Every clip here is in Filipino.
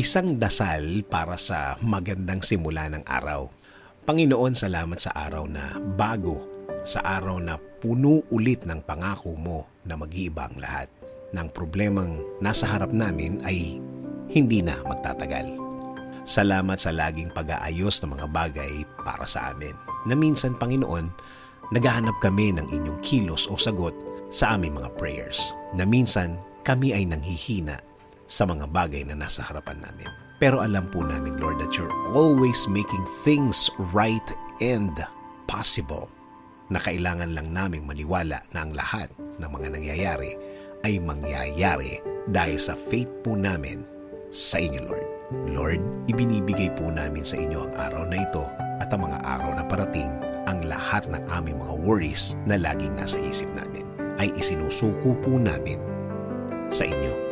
Isang dasal para sa magandang simula ng araw. Panginoon, salamat sa araw na bago, sa araw na puno ulit ng pangako mo na mag-iiba ang lahat. Ng problemang nasa harap namin ay hindi na magtatagal. Salamat sa laging pag-aayos ng mga bagay para sa amin. Na minsan, Panginoon, naghahanap kami ng inyong kilos o sagot sa aming mga prayers. Na minsan, kami ay nanghihina sa mga bagay na nasa harapan namin. Pero alam po namin, Lord, that you're always making things right and possible na kailangan lang naming maniwala na ang lahat ng mga nangyayari ay mangyayari dahil sa faith po namin sa inyo, Lord. Lord, ibinibigay po namin sa inyo ang araw na ito at ang mga araw na parating ang lahat ng aming mga worries na laging nasa isip namin ay isinusuko po namin sa inyo.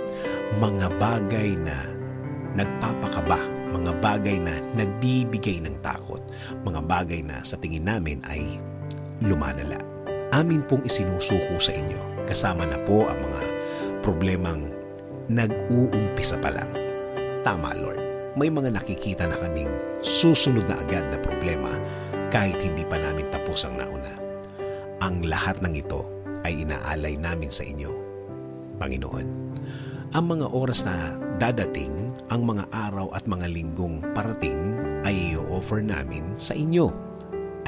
Mga bagay na nagpapakaba, mga bagay na nagbibigay ng takot, mga bagay na sa tingin namin ay lumalala. Amin pong isinusuko sa inyo kasama na po ang mga problemang nag-uumpisa pa lang. Tama, Lord. May mga nakikita na kaming susunod na agad na problema kahit hindi pa namin tapos ang nauna. Ang lahat ng ito ay inaalay namin sa inyo, Panginoon. Ang mga oras na dadating, ang mga araw at mga linggong parating ay i-offer namin sa inyo.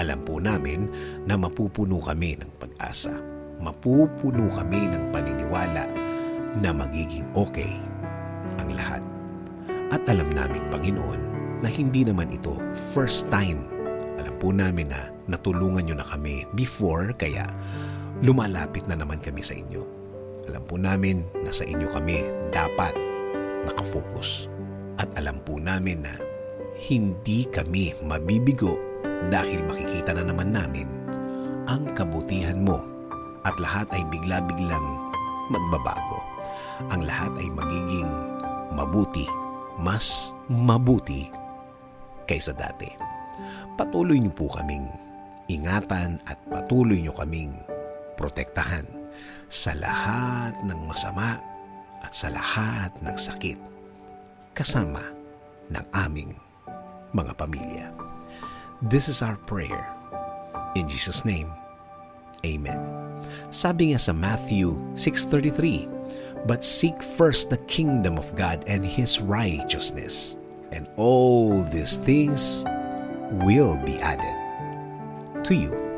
Alam po namin na mapupuno kami ng pag-asa. Mapupuno kami ng paniniwala na magiging okay ang lahat. At alam namin, Panginoon, na hindi naman ito first time. Alam po namin na natulungan nyo na kami before, kaya lumalapit na naman kami sa inyo. Alam po namin na sa inyo kami dapat nakafocus. At alam po namin na hindi kami mabibigo dahil makikita na naman namin ang kabutihan mo at lahat ay bigla-biglang magbabago. Ang lahat ay magiging mabuti, mas mabuti kaysa dati. Patuloy niyo po kaming ingatan at patuloy niyo kaming protektahan sa lahat ng masama at sa lahat ng sakit kasama ng aming mga pamilya. This is our prayer. In Jesus' name, Amen. Sabi nga sa Matthew 6.33, But seek first the kingdom of God and His righteousness, and all these things will be added to you.